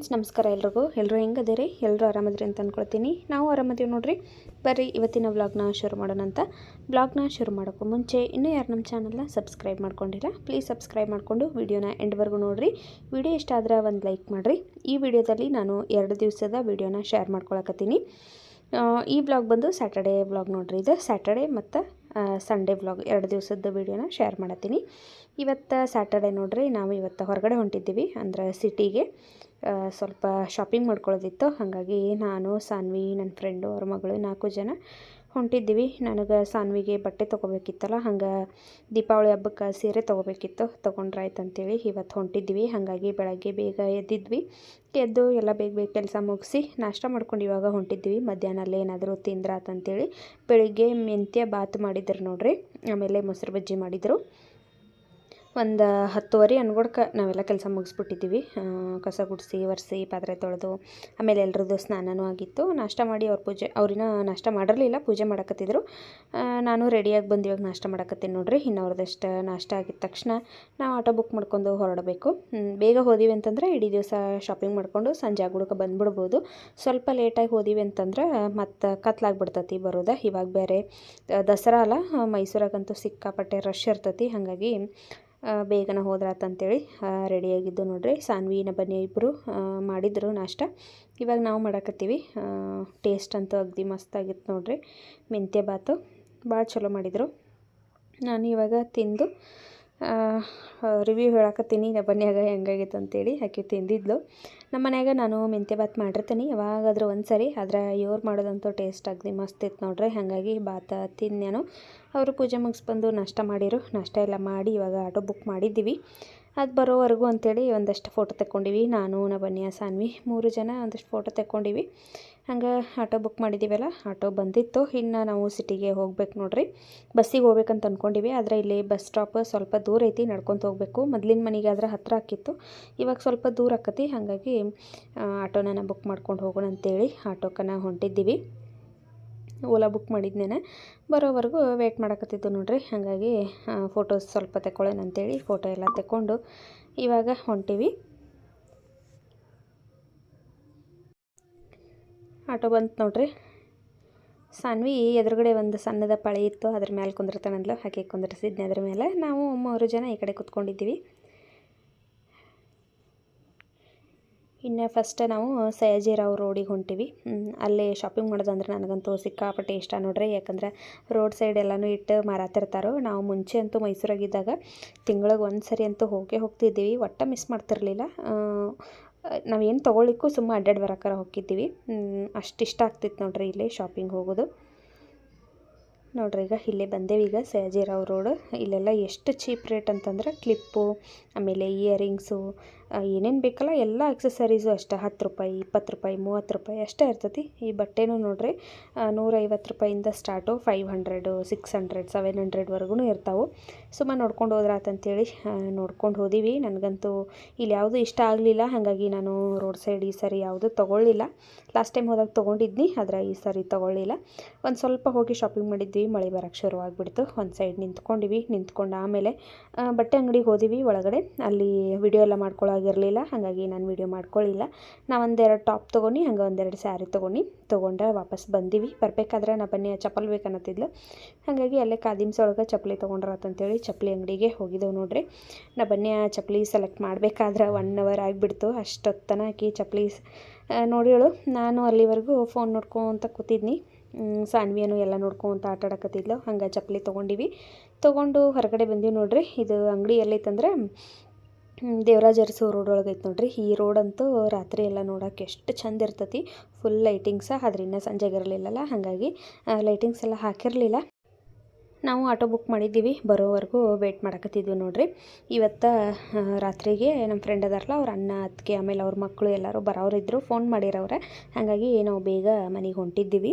Friends, ನಮಸ್ಕಾರ ಎಲ್ರಿಗೂ. ಎಲ್ಲರೂ ಹೆಂಗದಿರಿ? ಎಲ್ಲರೂ ಆರಾಮದ್ರಿ ಅಂತ ಅಂದ್ಕೊಳ್ತೀನಿ ನಾವು ಆರಾಮದೀವಿ ನೋಡಿರಿ. ಬರ್ರಿ, ಇವತ್ತಿನ ವ್ಲಾಗ್ನ ಶುರು ಮಾಡೋಣ ಅಂತ. ವ್ಲಾಗ್ನ ಶುರು ಮಾಡೋಕ್ಕೂ ಮುಂಚೆ ಇನ್ನೂ ಯಾರು ನಮ್ಮ ಚಾನಲ್ನ ಸಬ್ಸ್ಕ್ರೈಬ್ ಮಾಡ್ಕೊಂಡಿಲ್ಲ, ಪ್ಲೀಸ್ ಸಬ್ಸ್ಕ್ರೈಬ್ ಮಾಡಿಕೊಂಡು ವಿಡಿಯೋನ ಎಂಡ್ವರೆಗೂ ನೋಡಿರಿ. ವಿಡಿಯೋ ಇಷ್ಟ ಆದರೆ ಒಂದು ಲೈಕ್ ಮಾಡಿರಿ. ಈ ವಿಡಿಯೋದಲ್ಲಿ ನಾನು ಎರಡು ದಿವಸದ ವಿಡಿಯೋನ ಶೇರ್ ಮಾಡ್ಕೊಳಕತ್ತೀನಿ. ಈ ಬ್ಲಾಗ್ ಬಂದು ಸ್ಯಾಟರ್ಡೇ ಬ್ಲಾಗ್ ನೋಡಿರಿ. ಇದು ಸ್ಯಾಟರ್ಡೇ ಮತ್ತು ಸಂಡೇ ಬ್ಲಾಗ್ ಎರಡು ದಿವಸದ ವೀಡಿಯೋನ ಶೇರ್ ಮಾಡತ್ತೀನಿ. ಇವತ್ತು ಸ್ಯಾಟರ್ಡೇ ನೋಡಿರಿ. ನಾವು ಇವತ್ತು ಹೊರಗಡೆ ಹೊಂಟಿದ್ದೀವಿ, ಅಂದರೆ ಸಿಟಿಗೆ ಸ್ವಲ್ಪ ಶಾಪಿಂಗ್ ಮಾಡ್ಕೊಳ್ಳೋದಿತ್ತು. ಹಾಗಾಗಿ ನಾನು, ಸಾನ್ವಿ ನನ್ನ ಫ್ರೆಂಡು ಅವ್ರ ಮಗಳು ನಾಲ್ಕು ಜನ ಹೊಂಟಿದ್ದೀವಿ. ನನಗೆ ಸಾನ್ವಿಗೆ ಬಟ್ಟೆ ತೊಗೋಬೇಕಿತ್ತಲ್ಲ, ಹಂಗೆ ದೀಪಾವಳಿ ಹಬ್ಬಕ್ಕೆ ಸೀರೆ ತೊಗೋಬೇಕಿತ್ತು. ತೊಗೊಂಡ್ರಾಯ್ತು ಅಂತೇಳಿ ಇವತ್ತು ಹೊಂಟಿದ್ವಿ ಹಾಗಾಗಿ ಬೆಳಗ್ಗೆ ಬೇಗ ಎದ್ದಿದ್ವಿ. ಎದ್ದು ಎಲ್ಲ ಬೇಗ ಬೇಗ ಕೆಲಸ ಮುಗಿಸಿ ನಾಷ್ಟ ಮಾಡ್ಕೊಂಡು ಇವಾಗ ಹೊಂಟಿದ್ವಿ ಮಧ್ಯಾಹ್ನಲ್ಲಿ ಏನಾದರೂ ತಿಂದ್ರಾತಂತೇಳಿ ಬೆಳಿಗ್ಗೆ ಮೆಂತ್ಯ ಬಾತ್ ಮಾಡಿದ್ರು ನೋಡ್ರಿ. ಆಮೇಲೆ ಮೊಸರು ಬಜ್ಜಿ ಮಾಡಿದರು. ಒಂದು ಹತ್ತುವರೆ ಅನ್ಗೊಡ್ಕ ನಾವೆಲ್ಲ ಕೆಲಸ ಮುಗಿಸ್ಬಿಟ್ಟಿದ್ದೀವಿ. ಕಸ ಗುಡಿಸಿ, ಒರೆಸಿ, ಪಾತ್ರೆ ತೊಳೆದು, ಆಮೇಲೆ ಎಲ್ಲರದ್ದು ಸ್ನಾನನೂ ಆಗಿತ್ತು. ನಾಷ್ಟ ಮಾಡಿ ಅವ್ರ ಪೂಜೆ, ಅವ್ರಿನ ನಾಷ್ಟ ಮಾಡಿರಲಿಲ್ಲ, ಪೂಜೆ ಮಾಡಕತ್ತಿದ್ರು. ನಾನು ರೆಡಿಯಾಗಿ ಬಂದು ಇವಾಗ ನಾಷ್ಟ ಮಾಡಕತ್ತೀನಿ ನೋಡ್ರಿ ಇನ್ನು ಅವ್ರದ್ದಷ್ಟು ನಾಷ್ಟ ಆಗಿದ ತಕ್ಷಣ ನಾವು ಆಟೋ ಬುಕ್ ಮಾಡ್ಕೊಂಡು ಹೊರಡಬೇಕು. ಬೇಗ ಹೋದಿವಿ ಅಂತಂದ್ರೆ ಇಡೀ ದಿವಸ ಶಾಪಿಂಗ್ ಮಾಡಿಕೊಂಡು ಸಂಜೆ ಆಗುಡಕ್ಕೆ ಬಂದುಬಿಡ್ಬೋದು. ಸ್ವಲ್ಪ ಲೇಟಾಗಿ ಹೋದಿವಿ ಅಂತಂದ್ರೆ ಮತ್ತು ಕತ್ಲಾಗ್ಬಿಡ್ತತಿ ಬರೋದ. ಇವಾಗ ಬೇರೆ, ದಸರಾ ಅಲ್ಲ, ಮೈಸೂರಾಗಂತೂ ಸಿಕ್ಕಾಪಟ್ಟೆ ರಶ್ ಇರ್ತತಿ. ಹಾಗಾಗಿ ಆ, ಹೋದ್ರಾತ ಹೋದ್ರಾತಂತೇಳಿ ರೆಡಿಯಾಗಿದ್ದು ನೋಡ್ರಿ. ಸಾನ್ವಿನ ಬನ್ನಿ ಇಬ್ಬರು ಮಾಡಿದ್ರು ನಾಷ್ಟ. ಇವಾಗ ನಾವು ಮಾಡಕತ್ತೀವಿ. ಟೇಸ್ಟ್ ಅಂತೂ ಅಗದಿ ಮಸ್ತಾಗಿತ್ತು ನೋಡ್ರಿ. ಮೆಂತ್ಯ ಬಾತು ಭಾಳ ಚಲೋ ಮಾಡಿದರು. ನಾನು ಇವಾಗ ತಿಂದು ರಿವ್ಯೂ ಹೇಳಕತ್ತೀನಿ. ಬನ್ನಿಯಾಗ ಹೆಂಗಾಗೈತೆ ಅಂತೇಳಿ ಆಕೆ ತಿಂದಿದ್ಲು. ನಮ್ಮ ಮನ್ಯಾಗ ನಾನು ಮೆಂತ್ಯ ಬಾತ್ ಮಾಡಿರ್ತೀನಿ. ಯಾವಾಗಾದರೂ ಒಂದು ಸರಿ ಆದರೆ ಇವ್ರು ಮಾಡೋದಂತೂ ಟೇಸ್ಟ್ ಆಗಲಿ, ಮಸ್ತ್ ಇತ್ತು ನೋಡ್ರಿ. ಹಾಗಾಗಿ ಬಾತ ತಿಂದು ನಾನು ಅವರು ಪೂಜೆ ಮುಗಿಸ್ಬಂದು ನಾಷ್ಟ ಮಾಡಿರು. ನಾಷ್ಟ ಎಲ್ಲ ಮಾಡಿ ಇವಾಗ ಆಟೋ ಬುಕ್ ಮಾಡಿದ್ದೀವಿ. ಅದು ಬರೋವರೆಗೂ ಅಂತೇಳಿ ಒಂದಷ್ಟು ಫೋಟೋ ತೆಕ್ಕೊಂಡಿವಿ. ನಾನು ನಬನ್ಯ ಸಾನ್ವಿ ಮೂರು ಜನ ಒಂದಷ್ಟು ಫೋಟೋ ತೆಕ್ಕೊಂಡಿವಿ. ಹಂಗೆ ಆಟೋ ಬುಕ್ ಮಾಡಿದ್ದೀವಲ್ಲ ಆಟೋ ಬಂದಿತ್ತು. ಇನ್ನು ನಾವು ಸಿಟಿಗೆ ಹೋಗ್ಬೇಕು ನೋಡ್ರಿ. ಬಸ್ಸಿಗೆ ಹೋಗ್ಬೇಕಂತ ಅಂದ್ಕೊಂಡಿವಿ ಆದರೆ ಇಲ್ಲಿ ಬಸ್ ಸ್ಟಾಪ್ ಸ್ವಲ್ಪ ದೂರ ಐತಿ, ನಡ್ಕೊತ ಹೋಗ್ಬೇಕು. ಮೊದಲಿನ ಮನೆಗೆ ಆದರೆ ಹತ್ತಿರ ಆಕಿತ್ತು ಇವಾಗ ಸ್ವಲ್ಪ ದೂರ ಆಕತಿ. ಹಾಗಾಗಿ ಆಟೋನ ಬುಕ್ ಮಾಡ್ಕೊಂಡು ಹೋಗೋಣ ಅಂತೇಳಿ ಆಟೋಕನ ಹೊಂಟಿದ್ದೀವಿ. ಓಲಾ ಬುಕ್ ಮಾಡಿದ್ನೇನೆ. ಬರೋವರೆಗೂ ವೇಟ್ ಮಾಡಕತ್ತಿದ್ದು ನೋಡ್ರಿ. ಹಾಗಾಗಿ ಫೋಟೋಸ್ ಸ್ವಲ್ಪ ತೆಕ್ಕೊಳ್ಳೋಣ ಅಂತೇಳಿ ಫೋಟೋ ಎಲ್ಲ ತೆಕ್ಕೊಂಡು ಇವಾಗ ಹೊಂಟೀವಿ. ಆಟೋ ಬಂತು ನೋಡ್ರಿ. ಸಾನ್ವಿ ಎದುರುಗಡೆ ಒಂದು ಸಣ್ಣದ ಪಳೆ ಇತ್ತು. ಅದ್ರ ಮೇಲೆ ಕುಂದಿರ್ತಾನಂದ್ಲು. ಹಾಕಿ ಕುಂದಿರ್ಸಿದ್ನಿ ಅದ್ರ ಮೇಲೆ ನಾವು ಮೂರು ಜನ ಈ ಕಡೆ ಕುತ್ಕೊಂಡಿದ್ದೀವಿ. ಇನ್ನು ಫಸ್ಟ್ ನಾವು ಸಯಾಜಿರಾವ್ ರೋಡಿಗೆ ಹೊಂಟಿವಿ. ಅಲ್ಲೇ ಶಾಪಿಂಗ್ ಮಾಡೋದಂದ್ರೆ ನನಗಂತೂ ಸಿಕ್ಕಾಪಟ್ಟೆ ಇಷ್ಟ ನೋಡ್ರಿ. ಯಾಕಂದ್ರೆ ರೋಡ್ ಸೈಡ್ ಎಲ್ಲನೂ ಇಟ್ಟು ಮಾರಾತಿರ್ತಾರೋ. ನಾವು ಮುಂಚೆ ಅಂತೂ ಮೈಸೂರಾಗಿದ್ದಾಗ ತಿಂಗಳಿಗೆ ಒಂದು ಸರಿ ಅಂತೂ ಹೋಗೇ ಹೋಗ್ತಿದ್ದೀವಿ. ಒಟ್ಟು ಮಿಸ್ ಮಾಡ್ತಿರ್ಲಿಲ್ಲ. ನಾವೇನು ತೊಗೊಳ್ಳಿಕ್ಕೂ ಸುಮ್ಮ ಅಡ್ಡಾಡಿ ಬರೋಕ್ಕಾರ ಹೋಗಿದ್ದೀವಿ ಅಷ್ಟು ಇಷ್ಟ ಆಗ್ತಿತ್ತು ನೋಡ್ರಿ ಇಲ್ಲಿ ಶಾಪಿಂಗ್ ಹೋಗೋದು. ನೋಡ್ರಿ ಈಗ ಇಲ್ಲೇ ಬಂದೇವಿ ಈಗ ಸಯಾಜಿರಾವ್ ರೋಡ್ ಇಲ್ಲೆಲ್ಲ ಎಷ್ಟು ಚೀಪ್ ರೇಟ್ ಅಂತಂದ್ರೆ ಕ್ಲಿಪ್ಪು ಆಮೇಲೆ ಇಯರಿಂಗ್ಸು ಏನೇನು ಬೇಕಲ್ಲ, ಎಲ್ಲ ಎಕ್ಸಸರೀಸು ಅಷ್ಟೇ. ಹತ್ತು ರೂಪಾಯಿ, ಇಪ್ಪತ್ತು ರೂಪಾಯಿ, ಮೂವತ್ತು ರೂಪಾಯಿ ಅಷ್ಟೇ ಇರ್ತೈತಿ. ಈ ಬಟ್ಟೆನೂ ನೋಡ್ರಿ ನೂರೈವತ್ತು ರೂಪಾಯಿಂದ start five hundred six hundred seven ಹಂಡ್ರೆಡ್ವರೆಗೂ ಇರ್ತಾವೆ. ಸುಮ್ಮ ನೋಡ್ಕೊಂಡು ಹೋದ್ರಾತಂತೇಳಿ ನೋಡ್ಕೊಂಡು ಹೋದೀವಿ. ನನಗಂತೂ ಇಲ್ಲಿ ಯಾವುದೂ ಇಷ್ಟ ಆಗಲಿಲ್ಲ. ಹಾಗಾಗಿ ನಾನು ರೋಡ್ ಸೈಡ್ ಈ ಸರಿ ಯಾವುದೂ ತೊಗೊಳ್ಳಿಲ್ಲ. ಲಾಸ್ಟ್ ಟೈಮ್ ಹೋದಾಗ ತೊಗೊಂಡಿದ್ನಿ, ಆದರೆ ಈ ಸರಿ ತೊಗೊಳ್ಳಿಲ್ಲ. ಒಂದು ಸ್ವಲ್ಪ ಹೋಗಿ ಶಾಪಿಂಗ್ ಮಾಡಿದ್ವಿ, ಮಳೆ ಬರೋಕ್ಕೆ ಶುರು ಆಗಿಬಿಡ್ತು. ಒಂದು ಸೈಡ್ ನಿಂತ್ಕೊಂಡಿವಿ, ನಿಂತ್ಕೊಂಡು ಆಮೇಲೆ ಬಟ್ಟೆ ಅಂಗಡಿಗೆ ಹೋದಿವಿ ಒಳಗಡೆ. ಅಲ್ಲಿ ವಿಡಿಯೋ ಎಲ್ಲ ಮಾಡ್ಕೊಳ್ಳೋಗಿರಲಿಲ್ಲ ಹಾಗಾಗಿ ನಾನು ವಿಡಿಯೋ ಮಾಡ್ಕೊಳ್ಳಿಲ್ಲ ನಾವು ಒಂದೆರಡು ಟಾಪ್ ತೊಗೊಂಡು, ಹಂಗೆ ಒಂದೆರಡು ಸ್ಯಾರಿ ತೊಗೊಂಡು, ತೊಗೊಂಡೆ ವಾಪಸ್ ಬಂದೀವಿ. ಬರಬೇಕಾದ್ರೆ ನಾ ಬನ್ನಿ ಚಪ್ಪಲಿ ಬೇಕನ್ನತ್ತಿದ್ಲು ಹಾಗಾಗಿ ಅಲ್ಲೇ ಕಾದಿಮ್ಸ್ ಒಳಗೆ ಚಪ್ಪಲಿ ತೊಗೊಂಡ್ರಾತಂತೇಳಿ ಚಪ್ಪಲಿ ಅಂಗಡಿಗೆ ಹೋಗಿದ್ದೆವು ನೋಡ್ರಿ. ನಾ ಬನ್ನಿ, ಆ ಚಪ್ಪಲಿ ಸೆಲೆಕ್ಟ್ ಮಾಡಬೇಕಾದ್ರೆ ಒನ್ ಅವರ್ ಆಗಿಬಿಡ್ತು. ಅಷ್ಟೊತ್ತನ ಆಕಿ ಚಪ್ಪಲಿ ನೋಡಿಳು ನಾನು ಅಲ್ಲಿವರೆಗೂ ಫೋನ್ ನೋಡ್ಕೊತ ಕೂತಿದ್ನಿ. ಸಾನ್ವಿಯನ್ನು ಎಲ್ಲ ನೋಡ್ಕೊಂತ ಆಟ ಆಡಕತ್ತಿದ್ಲು ಹಂಗೆ ಚಪ್ಪಲಿ ತೊಗೊಂಡಿವಿ. ತೊಗೊಂಡು ಹೊರಗಡೆ ಬಂದೀವಿ ನೋಡ್ರಿ. ಇದು ಅಂಗಡಿ ಎಲ್ಲೈತಂದ್ರೆ ದೇವರಾಜ ಅರಸು ರೋಡ್ ಒಳಗೆ ಐತೆ ನೋಡ್ರಿ. ಈ ರೋಡ್ ಅಂತೂ ರಾತ್ರಿ ಎಲ್ಲ ನೋಡೋಕೆ ಎಷ್ಟು ಚಂದ ಇರ್ತತಿ. ಫುಲ್ ಲೈಟಿಂಗ್ಸ ಆದ್ರೆ ಇನ್ನೂ ಸಂಜೆಗೆ ಇರಲಿಲ್ಲಲ್ಲ, ಹಾಗಾಗಿ ಲೈಟಿಂಗ್ಸ್ ಎಲ್ಲ ಹಾಕಿರಲಿಲ್ಲ. ನಾವು ಆಟೋ ಬುಕ್ ಮಾಡಿದ್ದೀವಿ, ಬರೋವರೆಗೂ ವೇಟ್ ಮಾಡಕತ್ತಿದ್ವಿ ನೋಡ್ರಿ. ಇವತ್ತು ರಾತ್ರಿಗೆ ನಮ್ಮ ಫ್ರೆಂಡ್ ಅದಾರಲ್ಲ, ಅವ್ರ ಅಣ್ಣ, ಅತ್ತಿಗೆ, ಆಮೇಲೆ ಅವ್ರ ಮಕ್ಕಳು ಎಲ್ಲರೂ ಬರೋರಿದ್ದರು ಫೋನ್ ಮಾಡಿರೋರೆ ಹಾಗಾಗಿ ನಾವು ಬೇಗ ಮನೆಗೆ ಹೊಂಟಿದ್ದೀವಿ.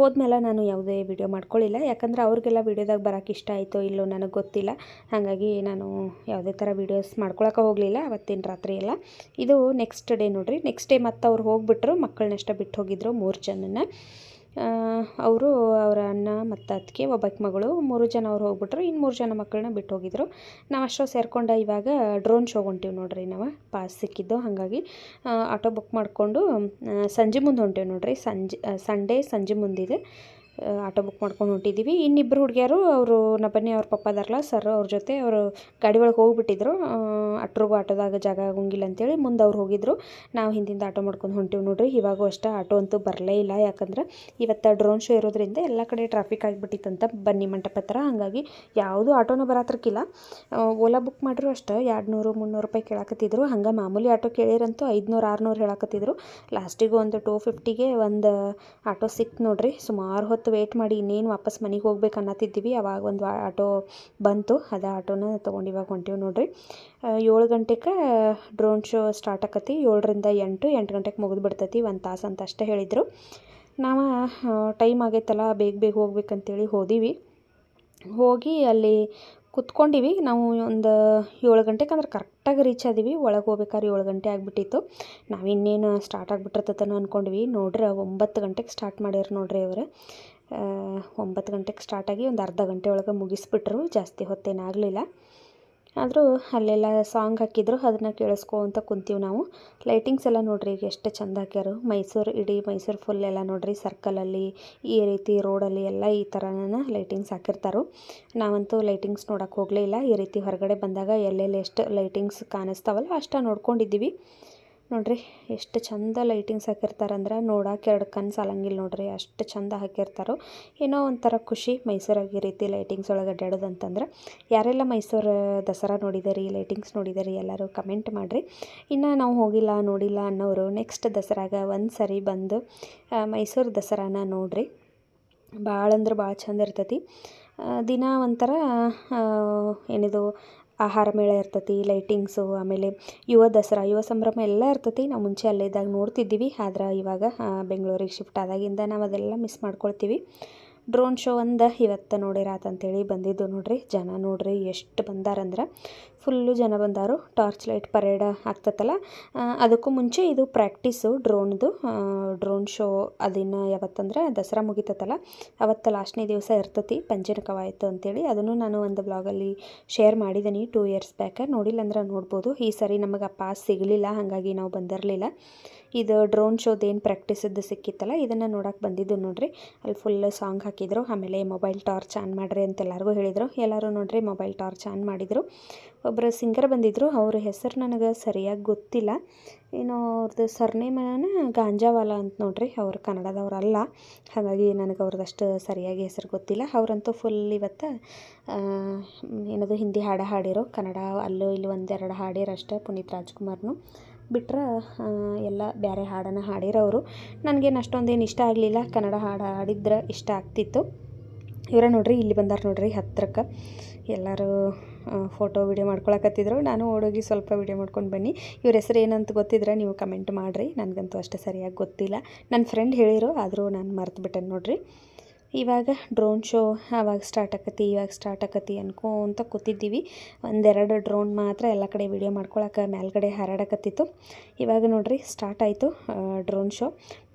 ಹೋದ್ಮೇಲೆ ನಾನು ಯಾವುದೇ ವಿಡಿಯೋ ಮಾಡ್ಕೊಳ್ಳಿಲ್ಲ ಯಾಕಂದ್ರೆ ಅವ್ರಿಗೆಲ್ಲ ವೀಡಿಯೋದಾಗ ಬರೋಕೆ ಇಷ್ಟ ಆಯಿತೋ ಇಲ್ಲೋ ನನಗೆ ಗೊತ್ತಿಲ್ಲ. ಹಾಗಾಗಿ ನಾನು ಯಾವುದೇ ಥರ ವೀಡಿಯೋಸ್ ಮಾಡ್ಕೊಳಕ್ಕೆ ಹೋಗಲಿಲ್ಲ, ಅವತ್ತಿನ ರಾತ್ರಿ ಎಲ್ಲ. ಇದು ನೆಕ್ಸ್ಟ್ ಡೇ ನೋಡಿರಿ. ನೆಕ್ಸ್ಟ್ ಡೇ ಮತ್ತೆ ಅವ್ರು ಹೋಗ್ಬಿಟ್ರು, ಮಕ್ಕಳನ್ನಷ್ಟ ಬಿಟ್ಟು ಹೋಗಿದ್ರು ಮೂರು ಜನನ. ಅವರು ಅವರ ಅಣ್ಣ ಮತ್ತು ಅತ್ತಿಗೆ ಒಬ್ಬಾಕಿ ಮಗಳು, ಮೂರು ಜನ ಅವ್ರು ಹೋಗ್ಬಿಟ್ರು. ಇನ್ನು ಮೂರು ಜನ ಮಕ್ಕಳನ್ನ ಬಿಟ್ಟು ಹೋಗಿದ್ರು. ನಾವು ಅಷ್ಟೋ ಸೇರ್ಕೊಂಡ ಇವಾಗ ಡ್ರೋನ್ ಶೋ ಹೊಂಟೀವಿ ನೋಡ್ರಿ ನಾವು. ಪಾಸ್ ಸಿಕ್ಕಿದ್ದು ಹಾಗಾಗಿ. ಆಟೋ ಬುಕ್ ಮಾಡಿಕೊಂಡು ಸಂಜೆ ಮುಂದೆ ಹೊಂಟೀವಿ ನೋಡ್ರಿ. ಸಂಜೆ ಸಂಡೇ ಸಂಜೆ ಮುಂದಿದೆ. ಆಟೋ ಬುಕ್ ಮಾಡ್ಕೊಂಡು ಹೊಂಟಿದ್ದೀವಿ ಇನ್ನಿಬ್ಬರು ಹುಡುಗಿಯರು ಅವರು ಬನ್ನಿ ಅವ್ರ ಪಪ್ಪ ಅದಾರಲ್ಲ ಸರ್ ಅವ್ರ ಜೊತೆ ಅವರು ಗಾಡಿ ಒಳಗೆ ಹೋಗಿಬಿಟ್ಟಿದ್ರು. ಅಟ್ರಿಗೂ ಆಟೋದಾಗ ಜಾಗ ಆಗೋಂಗಿಲ್ಲ ಅಂತೇಳಿ ಮುಂದೆ ಅವ್ರು ಹೋಗಿದ್ರು. ನಾವು ಹಿಂದಿಂದ ಆಟೋ ಮಾಡ್ಕೊಂಡು ಹೊಂಟೀವಿ ನೋಡ್ರಿ, ಇವಾಗೂ ಅಷ್ಟೇ ಆಟೋ ಅಂತೂ ಬರಲೇ ಇಲ್ಲ. ಯಾಕಂದ್ರೆ ಇವತ್ತು ಡ್ರೋನ್ ಶೋ ಇರೋದ್ರಿಂದ ಎಲ್ಲ ಕಡೆ ಟ್ರಾಫಿಕ್ ಆಗಿಬಿಟ್ಟಿತ್ತಂತ ಬನ್ನಿ ಮಂಟಪ ಹತ್ರ. ಹಾಗಾಗಿ ಯಾವುದೂ ಆಟೋನೂ ಬರತ್ತಿರ್ಕಿಲ್ಲ ಓಲಾ ಬುಕ್ ಮಾಡಿದ್ರು ಅಷ್ಟೇ. ಎರಡು ನೂರು ಮುನ್ನೂರು ರೂಪಾಯಿ ಕೇಳಾಕತ್ತಿದ್ರು. ಹಂಗೆ ಮಾಮೂಲಿ ಆಟೋ ಕೇಳಿರಂತೂ ಐದುನೂರು, ಆರುನೂರು ಹೇಳಾಕತ್ತಿದ್ರು. ಲಾಸ್ಟಿಗೂ ಒಂದು ಟೂ ಫಿಫ್ಟಿಗೆ ಒಂದು ಆಟೋ ಸಿಕ್ತು ನೋಡ್ರಿ. ಸುಮಾರು ಹೊತ್ತು ವೇಟ್ ಮಾಡಿ ಇನ್ನೇನು ವಾಪಸ್ ಮನೆಗೆ ಹೋಗ್ಬೇಕು ಅನ್ನತ್ತಿದ್ದೀವಿ. ಅವಾಗ ಒಂದು ಆಟೋ ಬಂತು. ಅದು ಆಟೋನ ತೊಗೊಂಡು ಇವಾಗ ಹೊಂಟೀವಿ ನೋಡ್ರಿ. ಏಳು ಗಂಟೆಗೆ ಡ್ರೋನ್ ಶೋ ಸ್ಟಾರ್ಟ್ ಆಕತಿ. ಏಳರಿಂದ ಎಂಟು ಎಂಟು ಗಂಟೆಗೆ ಮುಗಿದು ಬಿಡ್ತೈತಿ. ಒಂದು ತಾಸು ಅಂತ ಅಷ್ಟೇ ಹೇಳಿದರು. ನಾವು ಟೈಮ್ ಆಗೈತಲ್ಲ, ಬೇಗ ಬೇಗ ಹೋಗ್ಬೇಕಂತೇಳಿ ಹೋದೀವಿ. ಹೋಗಿ ಅಲ್ಲಿ ಕುತ್ಕೊಂಡಿವಿ. ನಾವು ಒಂದು ಏಳು ಗಂಟೆಗೆ ಅಂದ್ರೆ ಕರೆಕ್ಟಾಗಿ ರೀಚ್ ಆದೀವಿ. ಒಳಗೆ ಹೋಗ್ಬೇಕಾದ್ರೆ ಏಳು ಗಂಟೆ ಆಗಿಬಿಟ್ಟಿತ್ತು. ನಾವು ಇನ್ನೇನು ಸ್ಟಾರ್ಟ್ ಆಗಿಬಿಟ್ಟಿರ್ತೈತನೋ ಅಂದ್ಕೊಂಡ್ವಿ ನೋಡ್ರಿ ಒಂಬತ್ತು ಗಂಟೆಗೆ ಸ್ಟಾರ್ಟ್ ಮಾಡ್ಯಾರ ನೋಡ್ರಿ ಅವರು. ಒಂಬತ್ತು ಗಂಟೆಗೆ ಸ್ಟಾರ್ಟಾಗಿ ಒಂದು ಅರ್ಧ ಗಂಟೆ ಒಳಗೆ ಮುಗಿಸ್ಬಿಟ್ರು. ಜಾಸ್ತಿ ಹೊತ್ತೇನಾಗಲಿಲ್ಲ ಆದರೂ ಅಲ್ಲೆಲ್ಲ ಸಾಂಗ್ ಹಾಕಿದ್ರು, ಅದನ್ನು ಕೇಳಿಸ್ಕೊಂತ ಕುಂತೀವಿ ನಾವು. ಲೈಟಿಂಗ್ಸ್ ಎಲ್ಲ ನೋಡ್ರಿ, ಈಗ ಎಷ್ಟು ಚಂದ ಹಾಕ್ಯಾರು. ಮೈಸೂರು, ಇಡೀ ಮೈಸೂರು ಫುಲ್ ಎಲ್ಲ ನೋಡ್ರಿ. ಸರ್ಕಲಲ್ಲಿ ಈ ರೀತಿ ರೋಡಲ್ಲಿ ಎಲ್ಲ ಈ ಥರನ ಲೈಟಿಂಗ್ಸ್ ಹಾಕಿರ್ತಾರೆ. ನಾವಂತೂ ಲೈಟಿಂಗ್ಸ್ ನೋಡೋಕೆ ಹೋಗಲೇ ಇಲ್ಲ. ಈ ರೀತಿ ಹೊರಗಡೆ ಬಂದಾಗ ಎಲ್ಲೆಲ್ಲಿ ಎಷ್ಟು ಲೈಟಿಂಗ್ಸ್ ಕಾಣಿಸ್ತಾವಲ್ಲ, ಅಷ್ಟ ನೋಡ್ಕೊಂಡಿದ್ದೀವಿ. ನೋಡ್ರಿ, ಎಷ್ಟು ಚಂದ ಲೈಟಿಂಗ್ಸ್ ಹಾಕಿರ್ತಾರಂದ್ರೆ ನೋಡಕ್ಕೆ ಎರಡು ಕಣ್ಣು ಸಾಲಂಗಿಲ್ಲ ನೋಡ್ರಿ, ಅಷ್ಟು ಚಂದ ಹಾಕಿರ್ತಾರೋ. ಏನೋ ಒಂಥರ ಖುಷಿ ಮೈಸೂರಾಗಿ ಈ ರೀತಿ ಲೈಟಿಂಗ್ಸ್ ಒಳಗೆ ಅಡ್ಡಾಡೋದು ಅಂತಂದ್ರೆ. ಯಾರೆಲ್ಲ ಮೈಸೂರು, ದಸರಾ ನೋಡಿದಾರಿ ಲೈಟಿಂಗ್ಸ್ ನೋಡಿದಾರಿ ಎಲ್ಲರೂ ಕಮೆಂಟ್ ಮಾಡಿರಿ. ಇನ್ನು ನಾವು ಹೋಗಿಲ್ಲ, ನೋಡಿಲ್ಲ ಅನ್ನೋರು ನೆಕ್ಸ್ಟ್ ದಸರಾಗ ಒಂದು ಸರಿ ಬಂದು ಮೈಸೂರು ದಸರಾನ ನೋಡ್ರಿ. ಭಾಳ ಅಂದ್ರೆ ಭಾಳ ಚಂದ ಇರ್ತೈತಿ. ದಿನ ಒಂಥರ ಏನಿದು ಆಹಾರ ಮೇಳ ಇರ್ತೈತಿ ಲೈಟಿಂಗ್ಸು ಆಮೇಲೆ ಯುವ ದಸರಾ, ಯುವ ಸಂಭ್ರಮ ಎಲ್ಲ ಇರ್ತೈತಿ. ನಾವು ಮುಂಚೆ ಅಲ್ಲೇ ಇದ್ದಾಗ ನೋಡ್ತಿದ್ದೀವಿ. ಆದ್ರೆ ಇವಾಗ ಬೆಂಗಳೂರಿಗೆ ಶಿಫ್ಟ್ ಆದಾಗಿಂದ ನಾವು ಅದೆಲ್ಲ ಮಿಸ್ ಮಾಡ್ಕೊಳ್ತೀವಿ. ಡ್ರೋನ್ ಶೋ ಒಂದು ಇವತ್ತು ನೋಡಿರಾತಂತೇಳಿ ಬಂದಿದ್ದು ನೋಡ್ರಿ. ಜನ ನೋಡ್ರಿ ಎಷ್ಟು ಬಂದಾರಂದ್ರೆ. ಫುಲ್ಲು ಜನ ಬಂದಾರು. ಟಾರ್ಚ್ ಲೈಟ್ ಪರೇಡ್ ಆಗ್ತತ್ತಲ್ಲ. ಅದಕ್ಕೂ ಮುಂಚೆ ಇದು ಪ್ರಾಕ್ಟೀಸು ಡ್ರೋನ್ದು ಡ್ರೋನ್ ಶೋ ಅದನ್ನು ಯಾವತ್ತಂದ್ರೆ ದಸರಾ ಮುಗಿತತಲ್ಲ ಅವತ್ತು ಲಾಸ್ಟ್ನೇ ದಿವಸ ಇರ್ತತಿ ಪಂಜಿನ ಕವಾಯತು ಅಂತೇಳಿ. ಅದನ್ನು ನಾನು ಒಂದು ಬ್ಲಾಗಲ್ಲಿ ಶೇರ್ ಮಾಡಿದ್ದೀನಿ ಟೂ ಇಯರ್ಸ್ ಬ್ಯಾಕ್ ನೋಡಿಲ್ಲ ಅಂದ್ರೆ ನೋಡ್ಬೋದು. ಈ ಸರಿ ನಮಗೆ ಆ ಪಾಸ್ ಸಿಗಲಿಲ್ಲ, ಹಾಗಾಗಿ ನಾವು ಬಂದಿರಲಿಲ್ಲ. ಇದು ಡ್ರೋನ್ ಶೋದು ಏನು ಪ್ರಾಕ್ಟೀಸದ್ದು ಸಿಕ್ಕಿತ್ತಲ್ಲ, ಇದನ್ನು ನೋಡೋಕೆ ಬಂದಿದ್ದು ನೋಡಿರಿ. ಅಲ್ಲಿ ಫುಲ್ ಸಾಂಗ್ ಹಾಕಿದ್ರು, ಆಮೇಲೆ ಮೊಬೈಲ್ ಟಾರ್ಚ್ ಆನ್ ಮಾಡಿರಿ ಅಂತ ಎಲ್ಲರಿಗೂ ಹೇಳಿದರು. ಎಲ್ಲರೂ ನೋಡ್ರಿ ಮೊಬೈಲ್ ಟಾರ್ಚ್ ಆನ್ ಮಾಡಿದರು. ಒಬ್ಬರು ಸಿಂಗರ್ ಬಂದಿದ್ದರು ಅವ್ರ ಹೆಸರು ನನಗೆ ಸರಿಯಾಗಿ ಗೊತ್ತಿಲ್ಲ. ಏನೋ ಅವ್ರದ್ದು ಸರ್ನೇಮನ ಗಾಂಜಾವಾಲ ಅಂತ ನೋಡ್ರಿ. ಅವ್ರು ಕನ್ನಡದವ್ರಲ್ಲ. ಹಾಗಾಗಿ ನನಗೆ ಅವ್ರದ್ದಷ್ಟು ಸರಿಯಾಗಿ ಹೆಸರು ಗೊತ್ತಿಲ್ಲ. ಅವರಂತೂ ಫುಲ್ ಇವತ್ತು ಏನದು ಹಿಂದಿ ಹಾಡು ಹಾಡಿರೋ ಕನ್ನಡ, ಅಲ್ಲೂ ಇಲ್ಲಿ ಒಂದೆರಡು ಹಾಡಿರೋ ಅಷ್ಟೇ ಪುನೀತ್ ರಾಜ್ಕುಮಾರ್ನು. ಬಿಟ್ರೆ ಎಲ್ಲ ಬೇರೆ ಹಾಡನ್ನು ಹಾಡಿರೋರು. ನನಗೇನು ಅಷ್ಟೊಂದೇನು ಇಷ್ಟ ಆಗಲಿಲ್ಲ. ಕನ್ನಡ ಹಾಡು ಹಾಡಿದ್ರೆ ಇಷ್ಟ ಆಗ್ತಿತ್ತು. ಇವರ ನೋಡ್ರಿ, ಇಲ್ಲಿ ಬಂದಾರ ನೋಡ್ರಿ ಹತ್ತಿರಕ್ಕೆ ಎಲ್ಲರೂ ಫೋಟೋ ವೀಡಿಯೋ ಮಾಡ್ಕೊಳಕತ್ತಿದ್ರು. ನಾನು ಓಡೋಗಿ ಸ್ವಲ್ಪ ವಿಡಿಯೋ ಮಾಡ್ಕೊಂಡು ಬನ್ನಿ. ಇವ್ರ ಹೆಸರು ಏನಂತ ಗೊತ್ತಿದ್ರೆ ನೀವು ಕಮೆಂಟ್ ಮಾಡಿರಿ. ನನಗಂತೂ ಅಷ್ಟೇ ಸರಿಯಾಗಿ ಗೊತ್ತಿಲ್ಲ. ನನ್ನ ಫ್ರೆಂಡ್ ಹೇಳಿರು, ಆದರೂ ನಾನು ಮರ್ತುಬಿಟ್ಟೆ ನೋಡ್ರಿ. ಇವಾಗ ಡ್ರೋನ್ ಶೋ ಆವಾಗ ಸ್ಟಾರ್ಟ್ ಆಕತಿ, ಇವಾಗ ಸ್ಟಾರ್ಟ್ ಆಕತಿ ಅನ್ಕೊಂತ ಕೂತಿದ್ದೀವಿ. ಒಂದೆರಡು ಡ್ರೋನ್ ಮಾತ್ರ ಎಲ್ಲ ಕಡೆ ವಿಡಿಯೋ ಮಾಡ್ಕೊಳಕ್ಕೆ ಮೇಲ್ಗಡೆ ಹಾರಾಡಕತ್ತಿತ್ತು. ಇವಾಗ ನೋಡ್ರಿ ಸ್ಟಾರ್ಟ್ ಆಯಿತು ಡ್ರೋನ್ ಶೋ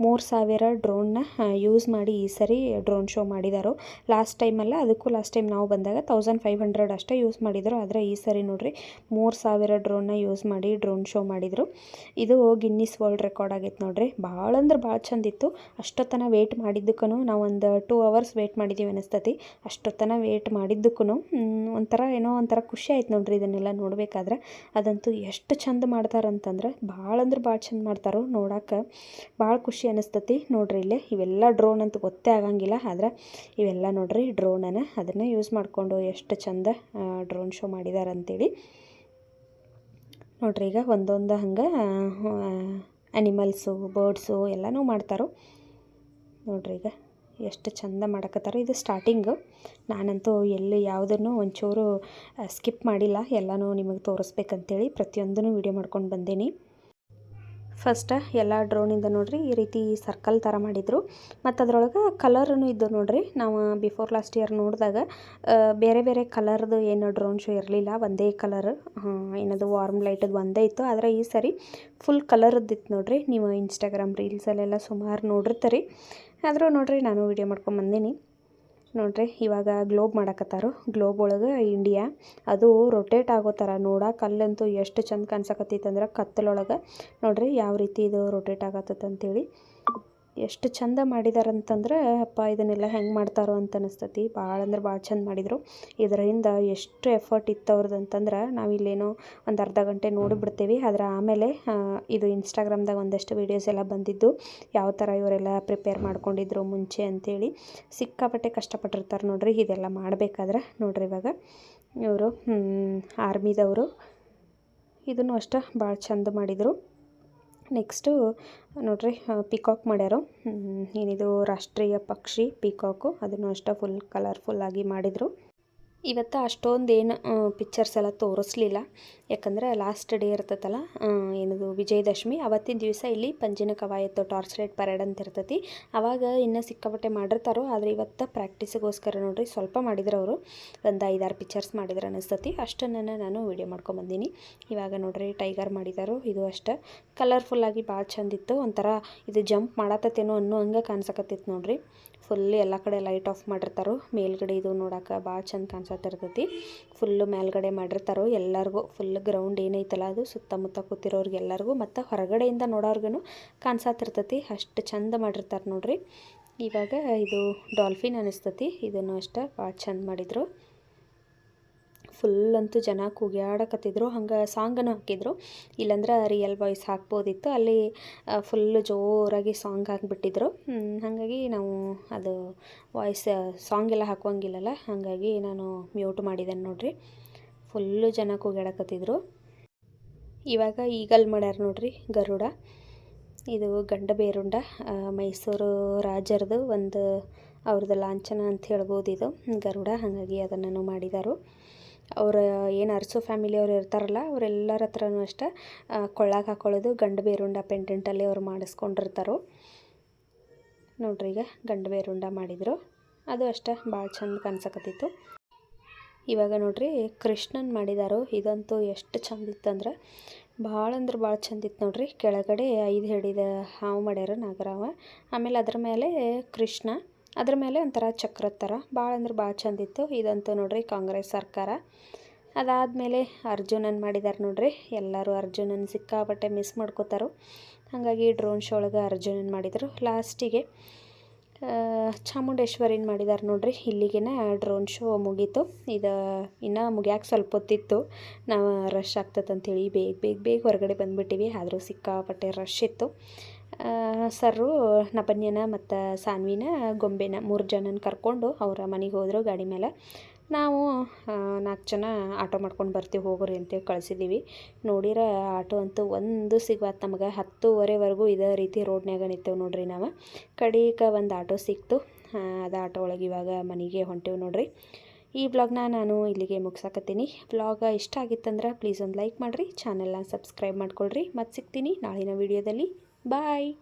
ಮೂರು ಸಾವಿರ ಡ್ರೋನ್ನ ಯೂಸ್ ಮಾಡಿ ಈ ಸರಿ ಡ್ರೋನ್ ಶೋ ಮಾಡಿದಾರೋ. ಲಾಸ್ಟ್ ಟೈಮಲ್ಲ ಅದಕ್ಕೂ ಲಾಸ್ಟ್ ಟೈಮ್ ನಾವು ಬಂದಾಗ ತೌಸಂಡ್ ಫೈವ್ ಹಂಡ್ರೆಡ್ ಅಷ್ಟೇ ಯೂಸ್ ಮಾಡಿದರು. ಆದರೆ ಈ ಸರಿ ನೋಡ್ರಿ ಮೂರು ಸಾವಿರ ಡ್ರೋನ್ನ ಯೂಸ್ ಮಾಡಿ ಡ್ರೋನ್ ಶೋ ಮಾಡಿದರು. ಇದು ಗಿನ್ನಿಸ್ ವರ್ಲ್ಡ್ ರೆಕಾರ್ಡ್ ಆಗೈತೆ ನೋಡ್ರಿ. ಭಾಳ ಅಂದ್ರೆ ಭಾಳ ಚಂದಿತ್ತು ಅಷ್ಟೊತ್ತನ ವೇಟ್ ಮಾಡಿದ್ದಕ್ಕೂ ನಾವು ಒಂದು ಟೂ ಅವರ್ಸ್ ವೇಟ್ ಮಾಡಿದ್ದೀವಿ ಅನಿಸ್ತತಿ. ಅಷ್ಟೊತ್ತನ ವೇಟ್ ಮಾಡಿದ್ದಕ್ಕೂ ಒಂಥರ ಏನೋ ಒಂಥರ ಖುಷಿ ಆಯ್ತು ನೋಡ್ರಿ ಇದನ್ನೆಲ್ಲ ನೋಡಬೇಕಾದ್ರೆ. ಅದಂತೂ ಎಷ್ಟು ಚಂದ ಮಾಡ್ತಾರಂತಂದ್ರೆ, ಭಾಳ ಅಂದ್ರೆ ಭಾಳ ಚಂದ ಮಾಡ್ತಾರೋ ನೋಡೋಕೆ ಭಾಳ ಖುಷಿ ಅನಿಸ್ತತಿ ನೋಡ್ರಿ ಇಲ್ಲೇ. ಇವೆಲ್ಲ ಡ್ರೋನ್ ಅಂತ ಗೊತ್ತೇ ಆಗಂಗಿಲ್ಲ, ಆದ್ರೆ ಇವೆಲ್ಲ ನೋಡ್ರಿ ಡ್ರೋನನ್ನು ಅದನ್ನು ಯೂಸ್ ಮಾಡಿಕೊಂಡು ಎಷ್ಟು ಚಂದ ಡ್ರೋನ್ ಶೋ ಮಾಡಿದ್ದಾರೆ ಅಂತೇಳಿ ನೋಡ್ರಿ ಈಗ ಒಂದೊಂದು ಹಂಗೆ ಅನಿಮಲ್ಸು ಬರ್ಡ್ಸು ಎಲ್ಲನೂ ಮಾಡ್ತಾರೋ. ನೋಡ್ರಿ ಈಗ. ಎಷ್ಟು ಚಂದ ಮಾಡಕತ್ತಾರ. ಇದು ಸ್ಟಾರ್ಟಿಂಗು ನಾನಂತೂ ಎಲ್ಲಿ ಯಾವುದನ್ನು ಒಂಚೂರು ಸ್ಕಿಪ್ ಮಾಡಿಲ್ಲ. ಎಲ್ಲನೂ ನಿಮಗೆ ತೋರಿಸ್ಬೇಕಂತೇಳಿ ಪ್ರತಿಯೊಂದನ್ನು ವೀಡಿಯೋ ಮಾಡ್ಕೊಂಡು ಬಂದೀನಿ. ಫಸ್ಟ್ ಎಲ್ಲ ಡ್ರೋನಿಂದ ನೋಡ್ರಿ ಈ ರೀತಿ ಸರ್ಕಲ್ ಥರ ಮಾಡಿದರು. ಮತ್ತು ಅದರೊಳಗೆ ಕಲರನ್ನು ಇದ್ದು ನೋಡ್ರಿ. ನಾವು ಬಿಫೋರ್ ಲಾಸ್ಟ್ ಇಯರ್ ನೋಡಿದಾಗ ಬೇರೆ ಬೇರೆ ಕಲರ್ದು ಏನು ಡ್ರೋನ್ ಶೋ ಇರಲಿಲ್ಲ. ಒಂದೇ ಕಲರ್ ಏನದು ವಾರ್ಮ್ ಲೈಟದ್ದು ಒಂದೇ ಇತ್ತು. ಆದರೆ ಈ ಸರಿ ಫುಲ್ ಕಲರದ್ದಿತ್ತು ನೋಡ್ರಿ. ನೀವು ಇನ್ಸ್ಟಾಗ್ರಾಮ್ ರೀಲ್ಸಲ್ಲೆಲ್ಲ ಸುಮಾರು ನೋಡಿರ್ತೀರಿ. ಆದರೂ ನೋಡ್ರಿ, ನಾನು ವೀಡಿಯೋ ಮಾಡ್ಕೊಂಬಂದೀನಿ. ನೋಡ್ರಿ, ಇವಾಗ ಗ್ಲೋಬ್ ಮಾಡಕತ್ತಾರೋ. ಗ್ಲೋಬ್ ಒಳಗೆ ಇಂಡಿಯಾ ಅದು ರೊಟೇಟ್ ಆಗೋ ಥರ ನೋಡಕ್ಕೆ ಅಲ್ಲಂತೂ ಎಷ್ಟು ಚಂದ ಕಾಣ್ಸಕತ್ತೈತೆ ಅಂದ್ರೆ ಕತ್ತಲೊಳಗೆ. ನೋಡ್ರಿ, ಯಾವ ರೀತಿ ಇದು ರೊಟೇಟ್ ಆಗತ್ತಂತೇಳಿ. ಎಷ್ಟು ಚಂದ ಮಾಡಿದಾರಂತಂದ್ರೆ, ಅಪ್ಪ ಇದನ್ನೆಲ್ಲ ಹೆಂಗೆ ಮಾಡ್ತಾರೋ ಅಂತ ಅನಿಸ್ತತಿ. ಭಾಳ ಅಂದ್ರೆ ಭಾಳ ಚಂದ ಮಾಡಿದರು. ಇದರಿಂದ ಎಷ್ಟು ಎಫರ್ಟ್ ಇತ್ತು ಅವ್ರದ್ದು ಅಂತಂದ್ರೆ ನಾವಿಲ್ಲೇನೋ ಒಂದು ಅರ್ಧ ಗಂಟೆ ನೋಡಿಬಿಡ್ತೀವಿ. ಆದರೆ ಆಮೇಲೆ ಇದು ಇನ್ಸ್ಟಾಗ್ರಾಮ್ದಾಗ ಒಂದಷ್ಟು ವೀಡಿಯೋಸ್ ಎಲ್ಲ ಬಂದಿದ್ದು. ಯಾವ ಥರ ಇವರೆಲ್ಲ ಪ್ರಿಪೇರ್ ಮಾಡ್ಕೊಂಡಿದ್ರು ಮುಂಚೆ ಅಂತೇಳಿ. ಸಿಕ್ಕಾಪಟ್ಟೆ ಕಷ್ಟಪಟ್ಟಿರ್ತಾರೆ ನೋಡ್ರಿ. ಇದೆಲ್ಲ ಮಾಡಬೇಕಾದ್ರೆ ನೋಡ್ರಿ ಇವಾಗ. ಇವರು ಆರ್ಮಿದವರು ಇದನ್ನು ಅಷ್ಟೇ ಭಾಳ ಚಂದ ಮಾಡಿದರು. ನೆಕ್ಸ್ಟು ನೋಡಿರಿ ಪಿಕಾಕ್ ಮಾಡ್ಯಾರು. ಏನಿದು ರಾಷ್ಟ್ರೀಯ ಪಕ್ಷಿ ಪಿಕಾಕು ಅದನ್ನು ಅಷ್ಟೇ ಫುಲ್ ಕಲರ್ಫುಲ್ಲಾಗಿ ಮಾಡಿದರು. ಇವತ್ತು ಅಷ್ಟೊಂದು ಏನು ಪಿಕ್ಚರ್ಸ್ ಎಲ್ಲ ತೋರಿಸ್ಲಿಲ್ಲ. ಯಾಕಂದ್ರೆ ಲಾಸ್ಟ್ ಡೇ ಇರ್ತೈತಲ್ಲ ಏನದು ವಿಜಯದಶಮಿ, ಅವತ್ತಿನ ದಿವಸ ಇಲ್ಲಿ ಪಂಜಿನ ಕವಾಯತ್ತು ಟಾರ್ಚ್ ಲೈಟ್ ಪರೇಡ್ ಅಂತ ಇರ್ತೈತಿ. ಅವಾಗ ಇನ್ನೂ ಸಿಕ್ಕಾಪಟ್ಟೆ ಮಾಡಿರ್ತಾರೋ, ಆದರೆ ಇವತ್ತು ಪ್ರಾಕ್ಟೀಸಿಗೋಸ್ಕರ ನೋಡಿರಿ ಸ್ವಲ್ಪ ಮಾಡಿದ್ರು ಅವರು. ಒಂದು ಐದಾರು ಪಿಕ್ಚರ್ಸ್ ಮಾಡಿದ್ರು ಅನಿಸ್ತತಿ. ಅಷ್ಟನ್ನು ನಾನು ವೀಡಿಯೋ ಮಾಡ್ಕೊಂಬಂದೀನಿ. ಇವಾಗ ನೋಡಿರಿ ಟೈಗರ್ ಮಾಡಿದಾರು, ಇದು ಅಷ್ಟೇ. ಕಲರ್ಫುಲ್ಲಾಗಿ ಭಾಳ ಚಂದಿತ್ತು ಒಂಥರ ಇದು ಜಂಪ್ ಮಾಡತ್ತೇನೋ ಅನ್ನೋ ಹಂಗೆ ಕಾಣಿಸಕತ್ತಿತ್ತು ನೋಡ್ರಿ. ಫುಲ್ ಎಲ್ಲ ಕಡೆ ಲೈಟ್ ಆಫ್ ಮಾಡಿರ್ತಾರೋ, ಮೇಲ್ಗಡೆ ಇದು ನೋಡಕ್ಕೆ ಭಾಳ ಚಂದ ಕಾಣಿಸತ್ತಿರ್ತೈತಿ ಫುಲ್ಲು ಮೇಲ್ಗಡೆ ಮಾಡಿರ್ತಾರೋ ಎಲ್ಲರಿಗೂ, ಫುಲ್ ಗ್ರೌಂಡ್ ಏನೈತಲ್ಲ ಅದು, ಸುತ್ತಮುತ್ತ ಕೂತಿರೋರ್ಗೆ ಎಲ್ಲರಿಗೂ ಮತ್ತು ಹೊರಗಡೆಯಿಂದ ನೋಡೋರ್ಗು ಕಾಣಿಸತ್ತಿರ್ತೈತಿ ಅಷ್ಟು ಚಂದ ಮಾಡಿರ್ತಾರೆ ನೋಡ್ರಿ. ಇವಾಗ ಇದು ಡಾಲ್ಫಿನ್ ಅನಿಸ್ತತಿ, ಇದನ್ನು ಅಷ್ಟೇ ಭಾಳ ಚಂದ ಮಾಡಿದರು. ಫುಲ್ ಅಂತೂ ಜನ ಕೂಗ್ಯಾಡಕತ್ತಿದ್ರು. ಹಂಗೆ ಸಾಂಗನ್ನು ಹಾಕಿದ್ರು. ಇಲ್ಲಾಂದ್ರೆ ರಿಯಲ್ ವಾಯ್ಸ್ ಹಾಕ್ಬೋದಿತ್ತು. ಅಲ್ಲಿ ಫುಲ್ಲು ಜೋರಾಗಿ ಸಾಂಗ್ ಹಾಕಿಬಿಟ್ಟಿದ್ರು. ಹಾಗಾಗಿ ನಾವು ಅದು ವಾಯ್ಸ್ ಸಾಂಗ್ ಎಲ್ಲ ಹಾಕುವಂಗಿಲ್ಲಲ್ಲ. ಹಾಗಾಗಿ ನಾನು ಮ್ಯೂಟ್ ಮಾಡಿದ್ದೇನೆ ನೋಡಿರಿ. ಫುಲ್ಲು ಜನ ಕೂಗ್ಯಾಡಕತ್ತಿದ್ರು. ಇವಾಗ ಈಗಲ್ ಮಾಡ್ಯಾರ ನೋಡ್ರಿ ಗರುಡ. ಇದು ಗಂಡ ಬೇರುಂಡ ಮೈಸೂರು ರಾಜರದು ಒಂದು ಅವ್ರದ್ದು ಲಾಂಛನ ಅಂತ ಹೇಳ್ಬೋದು ಇದು ಗರುಡ ಹಾಗಾಗಿ ಅದನ್ನು ಮಾಡಿದಾರು. ಅವ್ರ ಏನು ಅರಸು ಫ್ಯಾಮಿಲಿಯವರು ಇರ್ತಾರಲ್ಲ, ಅವರೆಲ್ಲರ ಹತ್ರನೂ ಅಷ್ಟೇ ಕೊಳ್ಳಾಗ ಹಾಕೊಳ್ಳೋದು, ಗಂಡು ಬೇರುಂಡ ಪೆಂಡೆಂಟಲ್ಲಿ ಅವ್ರು ಮಾಡಿಸ್ಕೊಂಡಿರ್ತಾರೋ. ನೋಡ್ರಿ ಈಗ ಗಂಡು ಬೇರುಂಡ ಮಾಡಿದರು. ಅದು ಅಷ್ಟೇ, ಭಾಳ ಚಂದ ಕಾಣಿಸಕತ್ತಿತ್ತು. ಇವಾಗ ನೋಡ್ರಿ ಕೃಷ್ಣನ್ ಮಾಡಿದಾರು, ಇದಂತೂ ಎಷ್ಟು ಚಂದ ಇತ್ತಂದ್ರೆ ಭಾಳ ಅಂದ್ರೆ ಭಾಳ ಚಂದ ಇತ್ತು ನೋಡ್ರಿ. ಕೆಳಗಡೆ ಐದು ಹಿಡಿದ ಹಾವು ಮಾಡ್ಯಾರ ನಾಗರಾವ. ಆಮೇಲೆ ಅದ್ರ ಮೇಲೆ ಕೃಷ್ಣ ಅದ್ರ ಮೇಲೆ ಒಂಥರ ಚಕ್ರದ ಥರ. ಭಾಳ ಅಂದ್ರೆ ಭಾಳ ಚಂದಿತ್ತು ಇದಂತೂ ನೋಡ್ರಿ ಕಾಂಗ್ರೆಸ್ ಸರ್ಕಾರ. ಅದಾದಮೇಲೆ ಅರ್ಜುನನ್ ಮಾಡಿದ್ದಾರೆ ನೋಡ್ರಿ. ಎಲ್ಲರೂ ಅರ್ಜುನನ್ ಸಿಕ್ಕಾಪಟ್ಟೆ ಮಿಸ್ ಮಾಡ್ಕೋತಾರೋ. ಹಾಗಾಗಿ ಡ್ರೋನ್ ಶೋ ಒಳಗೆ ಅರ್ಜುನನ್ ಮಾಡಿದರು. ಲಾಸ್ಟಿಗೆ ಚಾಮುಂಡೇಶ್ವರಿನ ಮಾಡಿದ್ದಾರೆ ನೋಡ್ರಿ. ಇಲ್ಲಿಗೆನ ಡ್ರೋನ್ ಶೋ ಮುಗೀತು. ಇದು, ಇನ್ನೂ ಮುಗಿಯಾಕೆ ಸ್ವಲ್ಪ ಹೊತ್ತಿತ್ತು. ನಾವು ರಶ್ ಆಗ್ತದಂತೇಳಿ ಬೇಗ ಬೇಗ ಬೇಗ ಹೊರಗಡೆ ಬಂದುಬಿಟ್ಟಿವಿ. ಆದರೂ ಸಿಕ್ಕಾಪಟ್ಟೆ ರಶ್ ಇತ್ತು. ಸರ್ರು, ನಪನ್ಯನ ಮತ್ತು ಸಾನ್ವಿನ ಗೊಂಬೆನ ಮೂರು ಜನನ ಕರ್ಕೊಂಡು ಅವರ ಮನೆಗೆ ಹೋದರು ಗಾಡಿ ಮೇಲೆ ನಾವು ನಾಲ್ಕು ಜನ ಆಟೋ ಮಾಡ್ಕೊಂಡು ಬರ್ತೀವಿ, ಹೋಗ್ರಿ ಅಂತೇಳಿ ಕಳಿಸಿದ್ದೀವಿ ನೋಡಿರ ಆಟೋ ಅಂತೂ ಒಂದು ಸಿಗ್ವಾತ್ ನಮಗೆ. ಹತ್ತುವರೆವರೆಗೂ ಇದೇ ರೀತಿ ರೋಡ್ನ್ಯಾಗ ನಿಂತೇವೆ ನೋಡ್ರಿ ನಾವು. ಕಡೀಕ ಒಂದು ಆಟೋ ಸಿಕ್ತು. ಅದು ಆಟೋ ಒಳಗೆ ಇವಾಗ ಮನೆಗೆ ಹೊಂಟೇವು ನೋಡ್ರಿ. ಈ ಬ್ಲಾಗ್ನ ನಾನು ಇಲ್ಲಿಗೆ ಮುಗಿಸಾಕತ್ತೀನಿ. ಬ್ಲಾಗ್ ಇಷ್ಟ ಆಗಿತ್ತಂದ್ರೆ ಪ್ಲೀಸ್ ಒಂದು ಲೈಕ್ ಮಾಡಿರಿ. ಚಾನೆಲ್ನ ಸಬ್ಸ್ಕ್ರೈಬ್ ಮಾಡ್ಕೊಳ್ರಿ. ಮತ್ತು ಸಿಗ್ತೀನಿ ನಾಳಿನ ವೀಡಿಯೋದಲ್ಲಿ. Bye.